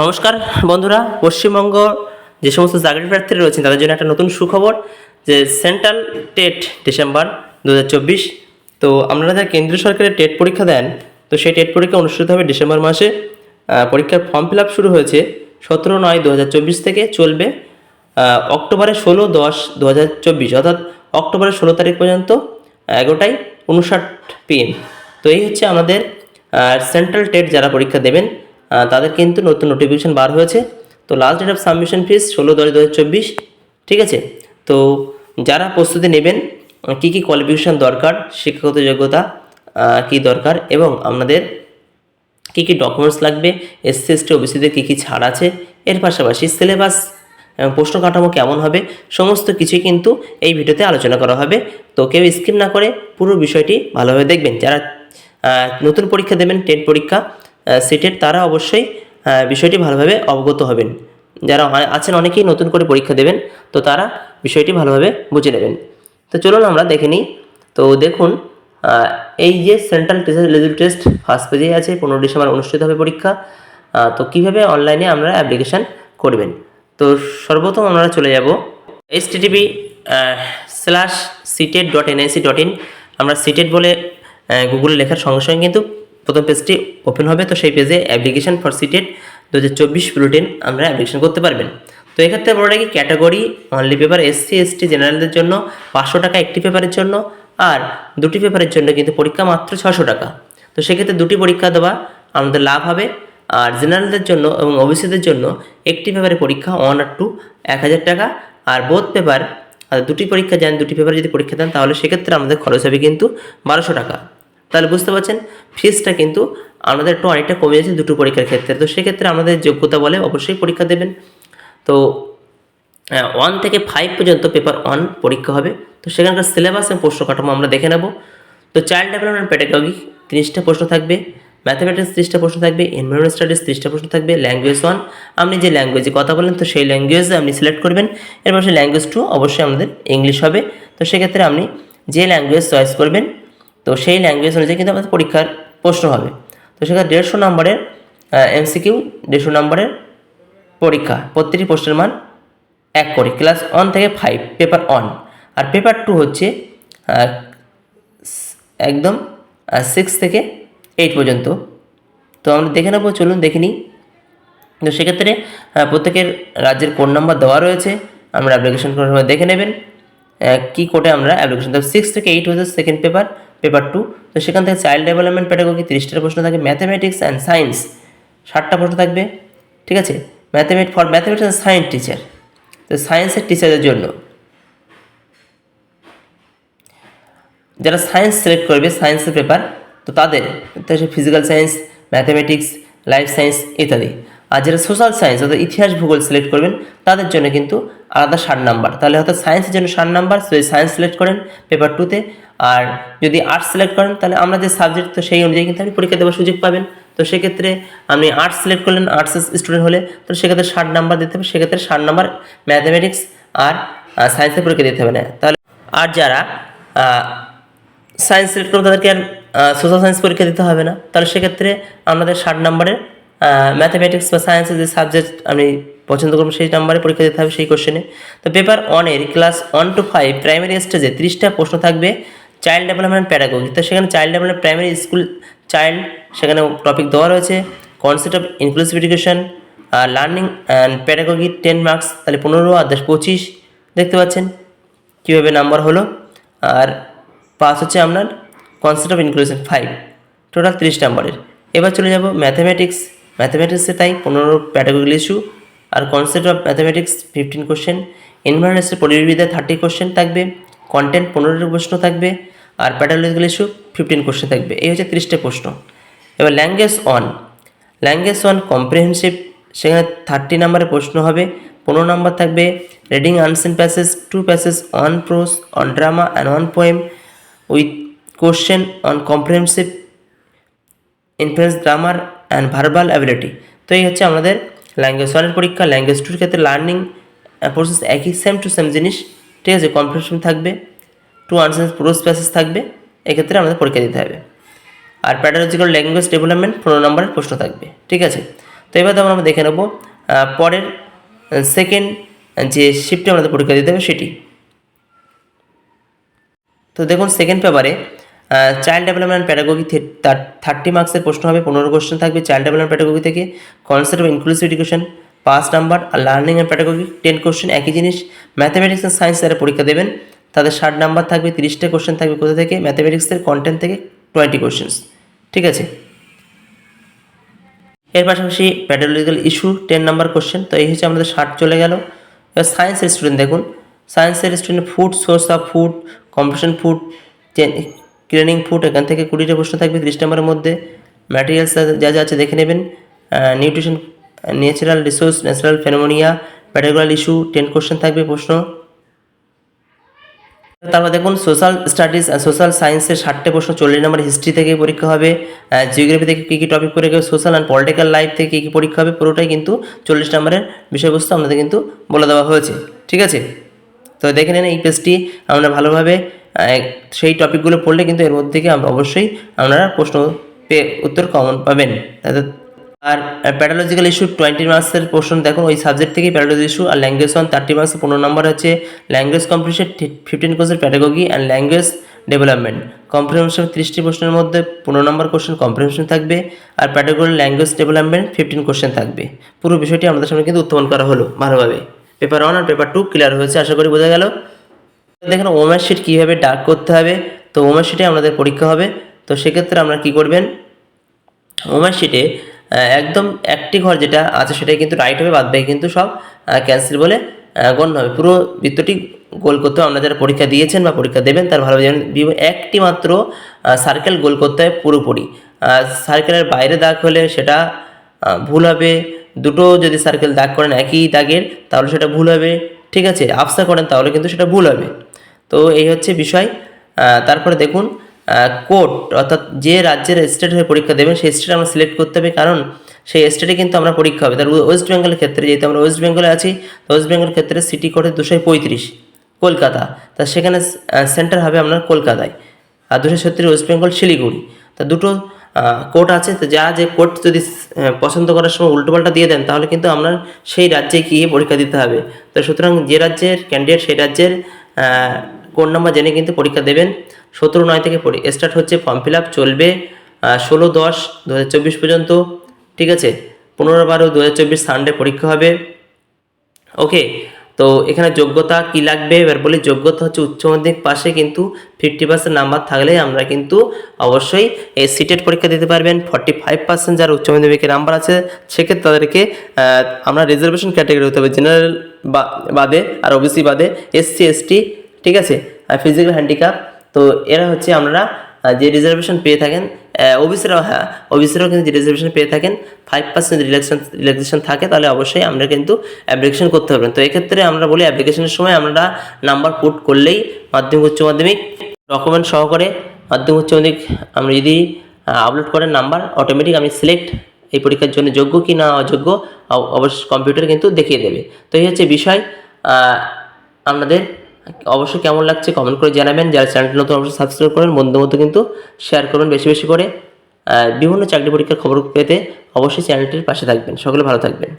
নমস্কার বন্ধুরা, পশ্চিমবঙ্গ যে সমস্ত চাকরি প্রার্থীরা রয়েছেন, তাদের জন্য একটা নতুন সুখবর যে সেন্ট্রাল টেট ডিসেম্বর দু হাজার চব্বিশ। তো আপনারা যারা কেন্দ্রীয় সরকারের টেট পরীক্ষা দেন, তো সেই টেট পরীক্ষা অনুষ্ঠিত হবে ডিসেম্বর মাসে। পরীক্ষার ফর্ম ফিল শুরু হয়েছে সতেরো নয় দু থেকে চলবে অক্টোবরের ষোলো দশ দু হাজার চব্বিশ, অর্থাৎ অক্টোবরের ষোলো তারিখ পর্যন্ত, এগারোটায় উনষাট পিএম তো এই হচ্ছে আমাদের সেন্ট্রাল টেট যারা পরীক্ষা দেবেন তাদের কিন্তু নতুন নোটিফিকেশন বার হয়েছে। তো last date of submission fees ষোলো দশ দু ঠিক আছে? তো যারা প্রস্তুতি নেবেন কী কী কোয়ালিফিকেশান দরকার, শিক্ষাগত যোগ্যতা কী দরকার, এবং আপনাদের কী কী ডকুমেন্টস লাগবে এসসি এসটি ওবিসিদের কী কী ছাড় আছে, এর পাশাপাশি সিলেবাস প্রশ্ন কাঠামো কেমন হবে, সমস্ত কিছুই কিন্তু এই ভিডিওতে আলোচনা করা হবে। তো কেউ স্কিপ না করে পুরো বিষয়টি ভালোভাবে দেখবেন। যারা নতুন পরীক্ষা দেবেন টেট পরীক্ষা সিটের তারা অবশ্যই বিষয়টি ভালোভাবে অবগত হবেন। যারা আছেন, অনেকেই নতুন করে পরীক্ষা দেবেন, তো তারা বিষয়টি ভালোভাবে বুঝে নেবেন। তো চলুন আমরা দেখে নিই। তো দেখুন এই যে সেন্ট্রাল এলিজিবল টেস্ট ফার্স্ট পেজে আছে, পনেরো ডিসেম্বর অনুষ্ঠিত হবে পরীক্ষা। তো কীভাবে অনলাইনে আমরা অ্যাপ্লিকেশান করবেন? তো সর্বপ্রথম আমরা চলে যাব http slash CTET dot NIC dot in আমরা সিটেড বলে গুগলে লেখার সঙ্গে সঙ্গে কিন্তু প্রথম পেজটি ওপেন হবে, তো সেই পেজে অ্যাপ্লিকেশান ফর সিটেড দু হাজার চব্বিশ বুলেটিন আমরা অ্যাপ্লিকেশন করতে পারবেন। তো এক্ষেত্রে বড় কি category only paper SC ST জেনারেলদের জন্য পাঁচশো টাকা একটি পেপারের জন্য, আর দুটি পেপারের জন্য কিন্তু পরীক্ষা মাত্র ছশো টাকা। তো সেক্ষেত্রে দুটি পরীক্ষা দেওয়া আমাদের লাভ হবে, আর জেনারেলদের জন্য এবং ওবিসিদের জন্য একটি পেপারের পরীক্ষা ওয়ান আর টু এক হাজার টাকা, আর বোধ পেপার আর দুটি পরীক্ষা, যান দুটি পেপারে যদি পরীক্ষা দেন, তাহলে সেক্ষেত্রে আমাদের খরচ হবে কিন্তু বারোশো টাকা। তাহলে বুঝতে পারছেন ফিজটা কিন্তু আমাদের একটু অনেকটা কমে যাচ্ছে দুটো পরীক্ষার ক্ষেত্রে। তো সেক্ষেত্রে আমাদের যোগ্যতা বলে অবশ্যই পরীক্ষা দেবেন। তো ওয়ান থেকে ফাইভ পর্যন্ত পেপার ওয়ান পরীক্ষা হবে। তো সেখানকার সিলেবাস এবং প্রশ্ন কাঠামো আমরা দেখে নেব। তো চাইল্ড ডেভেলপমেন্ট প্যাডাগগি তিরিশটা প্রশ্ন থাকবে ম্যাথামেটিক্স তিরিশটা প্রশ্ন থাকবে এনভায়রনমেন্ট স্টাডিজ তিরিশটা প্রশ্ন থাকবে ল্যাঙ্গুয়েজ ওয়ান আপনি যে ল্যাঙ্গুয়েজে কথা বলেন, তো সেই ল্যাঙ্গুয়েজে আপনি সিলেক্ট করবেন। এরপর সেই ল্যাঙ্গুয়েজ টু অবশ্যই আমাদের ইংলিশ হবে। তো সেক্ষেত্রে আপনি যে ল্যাঙ্গুয়েজ চয়েস করবেন তো সেই ল্যাঙ্গুয়েজ অনুযায়ী কিন্তু আমাদের পরীক্ষার প্রশ্ন হবে। তো সেখানে দেড়শো নম্বরের এমসিকিউ দেড়শো নম্বরের পরীক্ষা প্রত্যেকটি প্রশ্নের মান এক করে। ক্লাস ওয়ান থেকে ফাইভ পেপার ওয়ান আর পেপার টু হচ্ছে একদম সিক্স থেকে এইট পর্যন্ত। তো আমরা দেখে নেব, চলুন দেখে নিই। তো সেক্ষেত্রে প্রত্যেকের রাজ্যের কোড নাম্বার দেওয়া রয়েছে। আমরা অ্যাপ্লিকেশন করার সময় দেখে নেবেন কী কোডে আমরা অ্যাপ্লিকেশন দেবো সিক্স থেকে এইট হচ্ছে সেকেন্ড পেপার পেপার টু। তো সেখান থেকে চাইল্ড ডেভেলপমেন্ট প্যাডাগোগি তিরিশটা প্রশ্ন থাকে, ম্যাথামেটিক্স অ্যান্ড সায়েন্স। ষাটটা প্রশ্ন থাকবে, ঠিক আছে? ম্যাথামেট, for mathematics and science teacher. তো সায়েন্সের টিচারদের জন্য। যারা সায়েন্স সিলেক্ট করবে, সায়েন্সের পেপার, তো তাদের physical science, mathematics, life science ইত্যাদি। আর যারা সোশ্যাল সায়েন্স, অর্থাৎ ইতিহাস ভূগোল সিলেক্ট করবেন, তাদের জন্য কিন্তু আলাদা ষাট নাম্বার। তাহলে হয়তো সায়েন্সের জন্য ষাট নাম্বার যদি সায়েন্স সিলেক্ট করেন পেপার টুতে আর যদি আর্টস সিলেক্ট করেন, তাহলে আমরা যে সাবজেক্ট তো সেই অনুযায়ী কিন্তু আপনি পরীক্ষা দেওয়ার সুযোগ পাবেন। তো সেক্ষেত্রে আপনি আর্টস সিলেক্ট করলেন আর্টস স্টুডেন্ট হলে তো সেক্ষেত্রে ষাট নাম্বার দিতে হবে, সেক্ষেত্রে ষাট নাম্বার ম্যাথামেটিক্স আর সায়েন্সের পরীক্ষা দিতে হবে না। তাহলে আর যারা সায়েন্স সিলেক্ট করব তাদেরকে আর সোশ্যাল সায়েন্স পরীক্ষা দিতে হবে না। তাহলে সেক্ষেত্রে আমাদের ষাট নম্বরের ম্যাথামেটিক্স বা সায়েন্সের যে সাবজেক্ট আমি পছন্দ করব সেই নাম্বারে পরীক্ষা দিতে হবে সেই কোশ্চেনে তো পেপার ওয়ানের class one two five primary স্টেজে তিরিশটা প্রশ্ন থাকবে। চাইল্ড ডেভেলপমেন্ট প্যাডাগোগি তো সেখানে child development primary school child সেখানে টপিক দেওয়া রয়েছে। Concept of inclusive education learning and pedagogy ten marks তাহলে পনেরো আর দশ পঁচিশ। দেখতে পাচ্ছেন কীভাবে নাম্বার হলো। আর পাস হচ্ছে আপনার concept of inclusion five total তিরিশ নাম্বারের। এবার চলে যাব ম্যাথামেটিক্স ম্যাথামেটিক্সে তাই পনেরো pedagogy issue R concept of mathematics fifteen question এনভায়রনমেন্টসের পরিবিদ্যায় থার্টি কোশ্চেন থাকবে কন্টেন্ট পনেরোটি প্রশ্ন থাকবে, আর প্যাটাগরিক্যাল ইস্যু ফিফটিন কোশ্চেন থাকবে। এই হচ্ছে তিরিশটা প্রশ্ন। এবার language on language one comprehensive সেখানে থার্টি নাম্বারের প্রশ্ন হবে, পনেরো নাম্বার থাকবে reading unseen passage two passage on prose on drama and on poem with question on comprehensive influence grammar and verbal ability তো এই হচ্ছে আমাদের ল্যাঙ্গুয়েজ ওয়ানের পরীক্ষা ল্যাঙ্গুয়েজ টুর ক্ষেত্রে লার্নিং প্রসেস একই সেম টু সেম জিনিস। ঠিক আছে কম্পিটিশন থাকবে টু আনসেন্স প্রোস প্যাসেজ থাকবে, এক্ষেত্রে আমাদের পরীক্ষা দিতে হবে। আর প্যাডালজিক্যাল ল্যাঙ্গুয়েজ ডেভেলপমেন্ট পনেরো নম্বরের প্রশ্ন থাকবে, ঠিক আছে? তো এবার আমরা আমরা দেখে নেব পরের সেকেন্ড যে শিফটে আমাদের পরীক্ষা দিতে হবে সেটি। তো দেখুন সেকেন্ড পেপারে চাইল্ড ডেভেলপমেন্ট প্যাডাগোগি থার্টি মার্কসের প্রশ্ন হবে, পনেরো কোশ্চেন থাকবে চাইল্ড ডেভেলপমেন্ট প্যাডাগোগি থেকে। কনসেপ্ট অফ ইনক্লুসিভ এডুকেশন পাঁচ number R learning and pedagogy ten question একই জিনিস। ম্যাথামেটিক্স অ্যান্ড সায়েন্স যারা পরীক্ষা দেবেন। তাদের ষাট নাম্বার থাকবে, তিরিশটা কোশ্চেন থাকবে কোথা থেকে? ম্যাথামেটিক্সের কন্টেন্ট থেকে টোয়েন্টি কোশ্চেন্স ঠিক আছে? এর পাশাপাশি pedagogical issue ten number question তো এই হচ্ছে আমাদের ষাট চলে গেল। এবার সায়েন্সের স্টুডেন্ট দেখুন। সায়েন্সের student food source of food competition food cleaning food এখান থেকে কুড়িটা প্রশ্ন থাকবে, তিরিশ নম্বরের মধ্যে ম্যাটেরিয়ালস যা যা আছে দেখে নেবেন। Nutrition natural resource natural phenomena pedagogical issue ten question থাকবে প্রশ্ন। তারপর দেখুন সোশ্যাল স্টাডিজ সোশ্যাল সায়েন্সের ষাটটা প্রশ্ন চল্লিশ নম্বর হিস্ট্রি থেকে পরীক্ষা হবে। জিওগ্রাফি থেকে কী কী টপিক পরীক্ষা হবে সোশ্যাল অ্যান্ড পলিটিক্যাল লাইফ থেকে কী কী পরীক্ষা হবে, পুরোটাই কিন্তু চল্লিশ নম্বরের বিষয়বস্তু আমাদের কিন্তু বলে দেওয়া হয়েছে। ঠিক আছে? তো দেখে নিন এই পেজটি আমরা ভালোভাবে সেই টপিকগুলো পড়লে কিন্তু এর মধ্যে থেকে অবশ্যই আপনারা প্রশ্ন পেয়ে উত্তর কমন পাবেন। আর প্যাডোলজিক্যাল ইস্যু টোয়েন্টি মার্কসের প্রশ্ন দেখুন, ওই সাবজেক্ট থেকেই প্যাডোলজি ইস্যু আর ল্যাঙ্গুয়েজ ওয়ান থার্টি মার্কসের পনেরো নম্বর হচ্ছে ল্যাঙ্গুয়েজ কম্পিটিশন ফিফটিন কোর্সের pedagogy and language development comprehension ত্রিশটি প্রশ্নের মধ্যে পনেরো নম্বর কোশ্চেন কম্প্রিহেনশন থাকবে আর pedagogy language development fifteen question থাকবে। পুরো বিষয়টি আমাদের সামনে কিন্তু উত্থাপন করা হলো ভালোভাবে। পেপার ওয়ান আর পেপার টু ক্লিয়ার হয়েছে, আশা করি বোঝা গেল। দেখেন ওমার শিট কীভাবে ডাক করতে হবে? তো ওমার শিটে আমাদের পরীক্ষা হবে। তো সেক্ষেত্রে আমরা কি করবেন? ওমার শিটে একদম একটি ঘর যেটা আছে সেটাই কিন্তু রাইট হবে, বাদ বাকি কিন্তু সব ক্যান্সেল বলে গণ্য হবে। পুরো বৃত্তটি গোল করতে হবে। আপনারা যারা পরীক্ষা দিয়েছেন বা পরীক্ষা দেবেন, তার ভালো একটি মাত্র সার্কেল গোল করতে হয় পুরোপুরি। সার্কেলের বাইরে দাগ হলে সেটা ভুল হবে। দুটো যদি সার্কেল দাগ করেন একই দাগের, তাহলে সেটা ভুল হবে। ঠিক আছে? আফসা করেন, তাহলে কিন্তু সেটা ভুল হবে। তো এই হচ্ছে বিষয়। তারপরে দেখুন কোর্ট অর্থাৎ যে রাজ্যের স্টেট হয়ে পরীক্ষা দেবেন সেই স্টেট আমরা সিলেক্ট করতে হবে, কারণ সেই স্টেটে কিন্তু আমরা পরীক্ষা হবে। তার ওয়েস্ট বেঙ্গলের ক্ষেত্রে যেহেতু আমরা ওয়েস্ট বেঙ্গলে আছি, তো ওয়েস্ট বেঙ্গলের ক্ষেত্রে সিটি কোর্টে দুশো পঁয়ত্রিশ, কলকাতা। তা সেখানে সেন্টার হবে আপনার কলকাতায়। আর দুশো ছত্রিশ ওয়েস্ট বেঙ্গল শিলিগুড়ি। তা দুটো কোর্ট আছে, তো যা যে কোর্ট যদি পছন্দ করার সময় উল্টোপাল্টা দিয়ে দেন, তাহলে কিন্তু আপনার সেই রাজ্যে গিয়ে পরীক্ষা দিতে হবে। তো সুতরাং যে রাজ্যের ক্যান্ডিডেট সেই রাজ্যের কোড নাম্বার জেনে কিন্তু পরীক্ষা দেবেন। সতেরো নয় থেকে স্টার্ট হচ্ছে ফর্ম ফিল আপ চলবে ষোলো দশ দু পর্যন্ত। ঠিক আছে? পনেরো বারো দু সানডে পরীক্ষা হবে। ওকে? তো এখানে যোগ্যতা কি লাগবে? এবার বলি, যোগ্যতা হচ্ছে উচ্চ মাধ্যমিক পাশে কিন্তু ফিফটি পার্সেন্ট নাম্বার থাকলে আমরা কিন্তু অবশ্যই এই সিটেট পরীক্ষা দিতে পারবেন। ফর্টি ফাইভ পার্সেন্ট যারা উচ্চ মাধ্যমিকের নাম্বার আছে, সেক্ষেত্রে তাদেরকে আমরা রিজার্ভেশন ক্যাটাগরি হতে হবে জেনারেল বাদে আর ওবিসি বাদে এসসি এসটি ঠিক আছে? ফিজিক্যাল হ্যান্ডিক্যাপ তো এরা হচ্ছে আমরা যে রিজার্ভেশন পেয়ে থাকেন ওবিসিরাও হ্যাঁ ওবিসিরাও কিন্তু যে রিজার্ভেশন পেয়ে থাকেন ফাইভ পার্সেন্ট রিল্যাক্সেশন রিল্যাক্সেশন থাকে, তাহলে অবশ্যই আমরা কিন্তু অ্যাপ্লিকেশন করতে পারবেন। তো এক্ষেত্রে আমরা বলি অ্যাপ্লিকেশনের সময় আমরা নাম্বার পুট করলেই মাধ্যমিক উচ্চ মাধ্যমিক ডকুমেন্ট সহকারে মাধ্যমিক উচ্চ মাধ্যমিক আমরা যদি আপলোড করেন নাম্বার অটোমেটিক আমি সিলেক্ট এই পরীক্ষার জন্য যোগ্য কি না অযোগ্য অব- অবশ্যই কম্পিউটার কিন্তু দেখিয়ে দেবে। তো এই হচ্ছে বিষয় আপনাদের অবশ্যই কেমন লাগছে কমেন্ট করে জানাবেন। যারা চ্যানেলটি নতুন, অবশ্যই সাবস্ক্রাইব করবেন। বন্ধু মধ্যে কিন্তু শেয়ার করবেন বেশি বেশি করে। বিভিন্ন চাকরি পরীক্ষার খবর পেতে অবশ্যই চ্যানেলটির পাশে থাকবেন। সকলে ভালো থাকবেন।